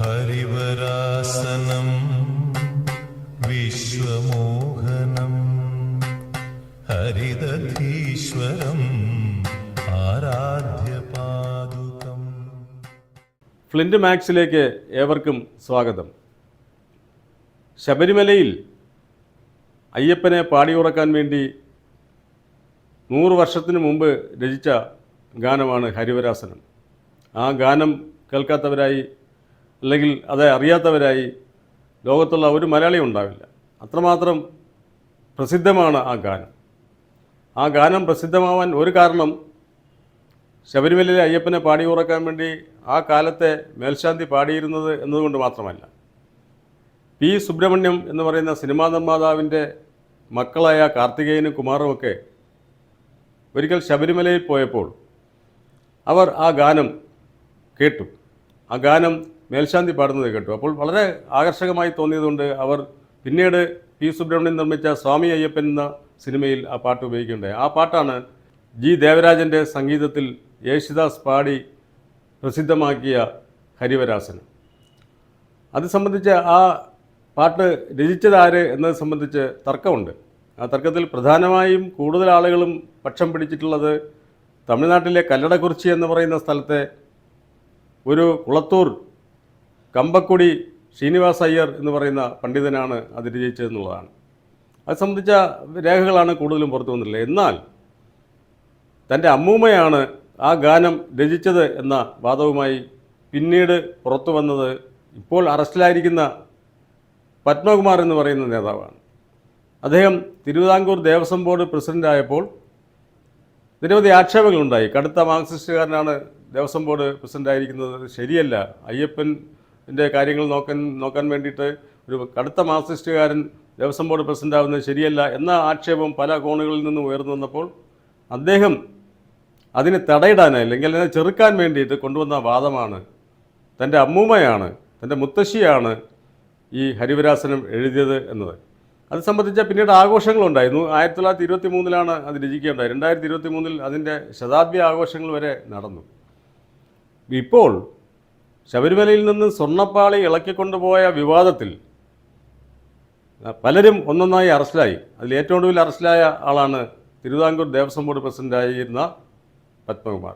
Harivarasanam വിശ്വമോഹനം ഹരിദധീശ്വരം ആരാധ്യപാദുകം flint മാക്സിലേക്ക് ഏവർക്കും സ്വാഗതം. ശബരിമലയിൽ അയ്യപ്പനെ പാടിയുറക്കാൻ വേണ്ടി നൂറ് വർഷത്തിന് മുമ്പ് രചിച്ച ഗാനമാണ് ഹരിവരാസനം. ആ ഗാനം കേൾക്കാത്തവരായി അല്ലെങ്കിൽ അത് അറിയാത്തവരായി ലോകത്തുള്ള ഒരു മലയാളിയും ഉണ്ടാവില്ല. അത്രമാത്രം പ്രസിദ്ധമാണ് ആ ഗാനം. ആ ഗാനം പ്രസിദ്ധമാവാൻ ഒരു കാരണം ശബരിമലയിലെ അയ്യപ്പനെ പാടി ഉറക്കാൻ വേണ്ടി ആ കാലത്തെ മേൽശാന്തി പാടിയിരുന്നത് എന്നതുകൊണ്ട് മാത്രമല്ല. പി സുബ്രഹ്മണ്യം എന്ന് പറയുന്ന സിനിമാ നിർമ്മാതാവിന്റെ മക്കളായ കാർത്തികേയനും കുമാറുമൊക്കെ ഒരിക്കൽ ശബരിമലയിൽ പോയപ്പോൾ അവർ ആ ഗാനം കേട്ടു. ആ ഗാനം മേൽശാന്തി പാടുന്നത് കേട്ടു. അപ്പോൾ വളരെ ആകർഷകമായി തോന്നിയതുകൊണ്ട് അവർ പിന്നീട് പി സുബ്രഹ്മണ്യൻ നിർമ്മിച്ച സ്വാമി അയ്യപ്പൻ എന്ന സിനിമയിൽ ആ പാട്ട് ഉപയോഗിക്കേണ്ടത് ആ പാട്ടാണ് ജി ദേവരാജന്റെ സംഗീതത്തിൽ യേശുദാസ് പാടി പ്രസിദ്ധമാക്കിയ ഹരിവരാസനം. അത് സംബന്ധിച്ച് ആ പാട്ട് രചിച്ചതാര് എന്നത് സംബന്ധിച്ച് തർക്കമുണ്ട്. ആ തർക്കത്തിൽ പ്രധാനമായും കൂടുതൽ ആളുകളും പക്ഷം പിടിച്ചിട്ടുള്ളത് തമിഴ്നാട്ടിലെ കല്ലടക്കുറിച്ചി എന്ന് പറയുന്ന സ്ഥലത്തെ ഒരു കുളത്തൂർ കമ്പക്കുടി ശ്രീനിവാസ് അയ്യർ എന്ന് പറയുന്ന പണ്ഡിതനാണ് അത് രചയിച്ചതെന്നുള്ളതാണ് അത് സംബന്ധിച്ച രേഖകളാണ് കൂടുതലും പുറത്തു വന്നിട്ടുള്ളത്. എന്നാൽ തന്റെ അമ്മൂമ്മയാണ് ആ ഗാനം രചിച്ചത് എന്ന വാദവുമായി പിന്നീട് പുറത്തു വന്നത് ഇപ്പോൾ അറസ്റ്റിലായിരിക്കുന്ന പത്മകുമാർ എന്ന് പറയുന്ന നേതാവാണ്. അദ്ദേഹം തിരുവിതാംകൂർ ദേവസ്വം ബോർഡ് പ്രസിഡന്റായപ്പോൾ നിരവധി ആക്ഷേപങ്ങളുണ്ടായി. കടുത്ത മാർക്സിസ്റ്റുകാരനാണ് ദേവസ്വം ബോർഡ് പ്രസിഡന്റായിരിക്കുന്നത് ശരിയല്ല. അയ്യപ്പന്റെ കാര്യങ്ങൾ നോക്കാൻ നോക്കാൻ വേണ്ടിയിട്ട് ഒരു കടുത്ത മാർക്സിസ്റ്റുകാരൻ ദേവസ്വം ബോർഡ് പ്രസിഡന്റാവുന്നത് ശരിയല്ല എന്ന ആക്ഷേപം പല കോണുകളിൽ നിന്നും ഉയർന്നു വന്നപ്പോൾ അദ്ദേഹം അതിന് തടയിടാനായി അല്ലെങ്കിൽ അതിനെ ചെറുക്കാൻ വേണ്ടിയിട്ട് കൊണ്ടുവന്ന വാദമാണ്. തന്റെ അമ്മൂമ്മയാണ് തന്റെ മുത്തശ്ശിയാണ് ഈ ഹരിവരാസനം എഴുതിയത് എന്നത്. അത് സംബന്ധിച്ച പിന്നീട് ആഘോഷങ്ങളുണ്ടായിരുന്നു ആയിരത്തി തൊള്ളായിരത്തി ഇരുപത്തി മൂന്നിലാണ് അത് രചിക്കുകയുണ്ടായത് രണ്ടായിരത്തി ഇരുപത്തി മൂന്നിൽ അതിന്റെ ശതാബ്ദി ആഘോഷങ്ങൾ വരെ നടന്നു. ഇപ്പോൾ ശബരിമലയിൽ നിന്ന് സ്വർണപ്പാളി ഇളക്കിക്കൊണ്ടുപോയ വിവാദത്തിൽ പലരും ഒന്നൊന്നായി അറസ്റ്റിലായി. അതിൽ ഏറ്റവും ഒടുവിൽ അറസ്റ്റിലായ ആളാണ് തിരുവിതാംകൂർ ദേവസ്വം ബോർഡ് പ്രസിഡന്റായിരുന്ന പത്മകുമാർ.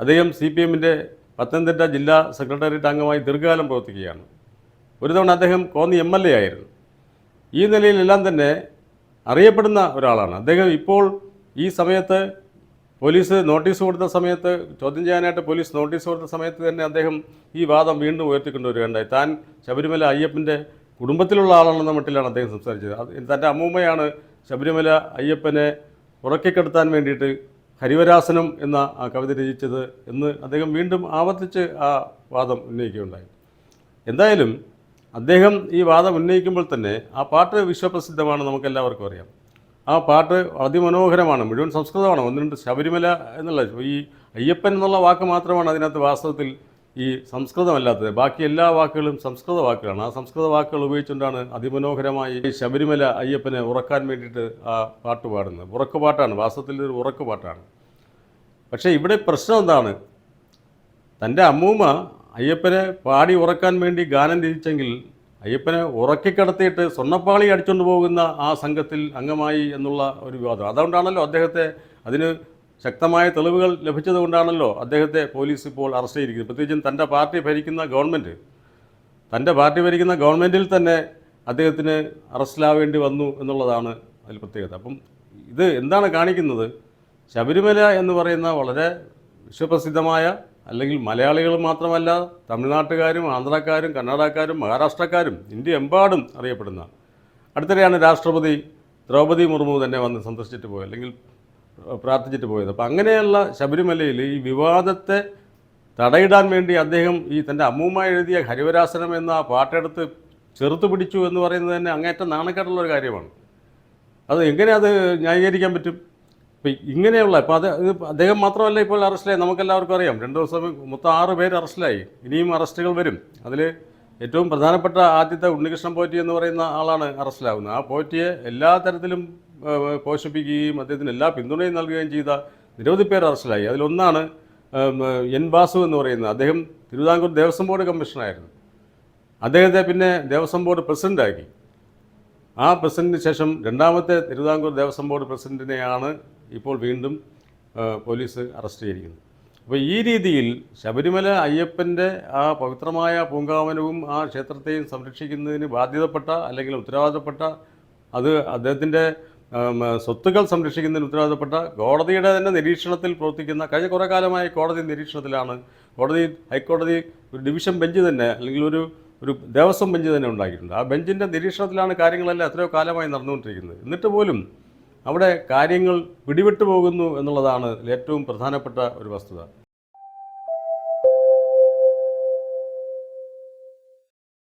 അദ്ദേഹം സി പി എമ്മിന്റെ പത്തനംതിട്ട ജില്ലാ സെക്രട്ടേറിയറ്റ് അംഗമായി ദീർഘകാലം പ്രവർത്തിക്കുകയാണ്. ഒരു തവണ അദ്ദേഹം കോന്നി എം എൽ എ ആയിരുന്നു. ഈ നിലയിലെല്ലാം തന്നെ അറിയപ്പെടുന്ന ഒരാളാണ്. അദ്ദേഹം ഇപ്പോൾ ഈ സമയത്ത് പോലീസ് നോട്ടീസ് കൊടുത്ത സമയത്ത് ചോദ്യം ചെയ്യാനായിട്ട് പോലീസ് നോട്ടീസ് കൊടുത്ത സമയത്ത് തന്നെ അദ്ദേഹം ഈ വാദം വീണ്ടും ഉയർത്തിക്കൊണ്ടുവരികയുണ്ടായി താൻ ശബരിമല അയ്യപ്പന്റെ കുടുംബത്തിലുള്ള ആളാണെന്ന മട്ടിലാണ് അദ്ദേഹം സംസാരിച്ചത്. അത് തന്റെ അമ്മൂമ്മയാണ് ശബരിമല അയ്യപ്പനെ ഉറക്കിക്കെടുത്താൻ വേണ്ടിയിട്ട് ഹരിവരാസനം എന്ന ആ കവിത രചിച്ചത് എന്ന് അദ്ദേഹം വീണ്ടും ആവർത്തിച്ച് ആ വാദം ഉന്നയിക്കുകയുണ്ടായി. എന്തായാലും അദ്ദേഹം ഈ വാദം ഉന്നയിക്കുമ്പോൾ തന്നെ ആ പാട്ട് വിശ്വപ്രസിദ്ധമാണ് നമുക്കെല്ലാവർക്കും അറിയാം. ആ പാട്ട് അതിമനോഹരമാണ് മുഴുവൻ സംസ്കൃതമാണ്. ഒന്ന് രണ്ട് ശബരിമല എന്നുള്ള ഈ അയ്യപ്പൻ എന്നുള്ള വാക്ക് മാത്രമാണ് അതിനകത്ത് വാസ്തവത്തിൽ ഈ സംസ്കൃതമല്ലാത്തത്. ബാക്കി എല്ലാ വാക്കുകളും സംസ്കൃത വാക്കുകളാണ്. ആ സംസ്കൃത വാക്കുകൾ ഉപയോഗിച്ചുകൊണ്ടാണ് അതിമനോഹരമായി ഈ ശബരിമല അയ്യപ്പനെ ഉറക്കാൻ വേണ്ടിയിട്ട് ആ പാട്ട് പാടുന്നത്. ഉറക്കുപാട്ടാണ് വാസ്തവത്തിൽ ഒരു ഉറക്കുപാട്ടാണ് പക്ഷേ ഇവിടെ പ്രശ്നം എന്താണ്? തന്റെ അമ്മൂമ്മ അയ്യപ്പനെ പാടി ഉറക്കാൻ വേണ്ടി ഗാനം രചിച്ചെങ്കിൽ അയ്യപ്പനെ ഉറക്കിക്കിടത്തിയിട്ട് സ്വർണപ്പാളി അടിച്ചുകൊണ്ട് പോകുന്ന ആ സംഘത്തിൽ അംഗമായി എന്നുള്ള ഒരു വിവാദം. അതുകൊണ്ടാണല്ലോ അദ്ദേഹത്തെ അതിന് ശക്തമായ തെളിവുകൾ ലഭിച്ചതുകൊണ്ടാണല്ലോ അദ്ദേഹത്തെ പോലീസ് ഇപ്പോൾ അറസ്റ്റ് ചെയ്തിരിക്കുന്നത്. പ്രത്യേകിച്ചും തന്റെ പാർട്ടി ഭരിക്കുന്ന ഗവൺമെന്റ് തന്റെ പാർട്ടി ഭരിക്കുന്ന ഗവൺമെന്റിൽ തന്നെ അദ്ദേഹത്തിന് അറസ്റ്റിലാവേണ്ടി വന്നു എന്നുള്ളതാണ് അതിൽ പ്രത്യേകത. അപ്പം ഇത് എന്താണ് കാണിക്കുന്നത്? ശബരിമല എന്ന് പറയുന്ന വളരെ വിശ്വപ്രസിദ്ധമായ അല്ലെങ്കിൽ മലയാളികൾ മാത്രമല്ല തമിഴ്നാട്ടുകാരും ആന്ധ്രാക്കാരും കർണാടകക്കാരും മഹാരാഷ്ട്രക്കാരും ഇന്ത്യ എമ്പാടും അറിയപ്പെടുന്ന. അടുത്തിടെയാണ് രാഷ്ട്രപതി ദ്രൗപദി മുർമു തന്നെ വന്ന് സന്ദർശിച്ചിട്ട് പോയത് അല്ലെങ്കിൽ പ്രാർത്ഥിച്ചിട്ട് പോയത്. അപ്പം അങ്ങനെയുള്ള ശബരിമലയിൽ ഈ വിവാദത്തെ തടയിടാൻ വേണ്ടി അദ്ദേഹം ഈ തന്റെ അമ്മൂമ്മ എഴുതിയ ഹരിവരാസനം എന്ന ആ പാട്ടെടുത്ത് ചെറുത്തു പിടിച്ചു എന്ന് പറയുന്നത് തന്നെ അങ്ങേറ്റം നാണക്കേട്ടുള്ള ഒരു കാര്യമാണ്. അത് എങ്ങനെ അത് ന്യായീകരിക്കാൻ പറ്റും? ഇപ്പം ഇങ്ങനെയുള്ള ഇപ്പം അത് ഇത് അദ്ദേഹം മാത്രമല്ല ഇപ്പോൾ അറസ്റ്റിലായി. നമുക്കെല്ലാവർക്കും അറിയാം. രണ്ട് ദിവസം മൊത്തം ആറ് പേര് അറസ്റ്റിലായി. ഇനിയും അറസ്റ്റുകൾ വരും. അതിൽ ഏറ്റവും പ്രധാനപ്പെട്ട ആദ്യത്തെ ഉണ്ണികൃഷ്ണൻ പോറ്റി എന്ന് പറയുന്ന ആളാണ് അറസ്റ്റിലാവുന്നത്. ആ പോറ്റിയെ എല്ലാ തരത്തിലും പോഷിപ്പിക്കുകയും അദ്ദേഹത്തിന് എല്ലാ പിന്തുണയും നൽകുകയും ചെയ്ത നിരവധി പേർ അറസ്റ്റിലായി. അതിലൊന്നാണ് എൻ ബാസു എന്ന് പറയുന്നത്. അദ്ദേഹം തിരുവിതാംകൂർ ദേവസ്വം ബോർഡ് കമ്മീഷണറായിരുന്നു. അദ്ദേഹത്തെ പിന്നെ ദേവസ്വം ബോർഡ് പ്രസിഡന്റാക്കി ആ പ്രസിഡന്റിന് ശേഷം രണ്ടാമത്തെ തിരുവിതാംകൂർ ദേവസ്വം ബോർഡ് പ്രസിഡന്റിനെയാണ് ഇപ്പോൾ വീണ്ടും പോലീസ് അറസ്റ്റ് ചെയ്തിരിക്കുന്നു. അപ്പോൾ ഈ രീതിയിൽ ശബരിമല അയ്യപ്പന്റെ ആ പവിത്രമായ പൂങ്കാവനവും ആ ക്ഷേത്രത്തെയും സംരക്ഷിക്കുന്നതിന് ബാധ്യതപ്പെട്ട അല്ലെങ്കിൽ ഉത്തരവാദപ്പെട്ട അത് അദ്ദേഹത്തിന്റെ സ്വത്തുക്കൾ സംരക്ഷിക്കുന്നതിന് ഉത്തരവാദപ്പെട്ട കോടതിയുടെ തന്നെ നിരീക്ഷണത്തിൽ പ്രവർത്തിക്കുന്ന കഴിഞ്ഞ കുറേ കാലമായി കോടതി നിരീക്ഷണത്തിലാണ്. കോടതി ഹൈക്കോടതി ഒരു ഡിവിഷൻ ബെഞ്ച് തന്നെ അല്ലെങ്കിൽ ഒരു ഒരു ദേവസ്വം ബെഞ്ച് തന്നെ ഉണ്ടാക്കിയിട്ടുണ്ട്. ആ ബെഞ്ചിന്റെ നിരീക്ഷണത്തിലാണ് കാര്യങ്ങളെല്ലാം എത്രയോ കാലമായി നടന്നുകൊണ്ടിരിക്കുന്നത്. എന്നിട്ട് പോലും അവിടെ കാര്യങ്ങൾ പിടിവിട്ടു പോകുന്നു എന്നുള്ളതാണ് ഏറ്റവും പ്രധാനപ്പെട്ട ഒരു വസ്തുത.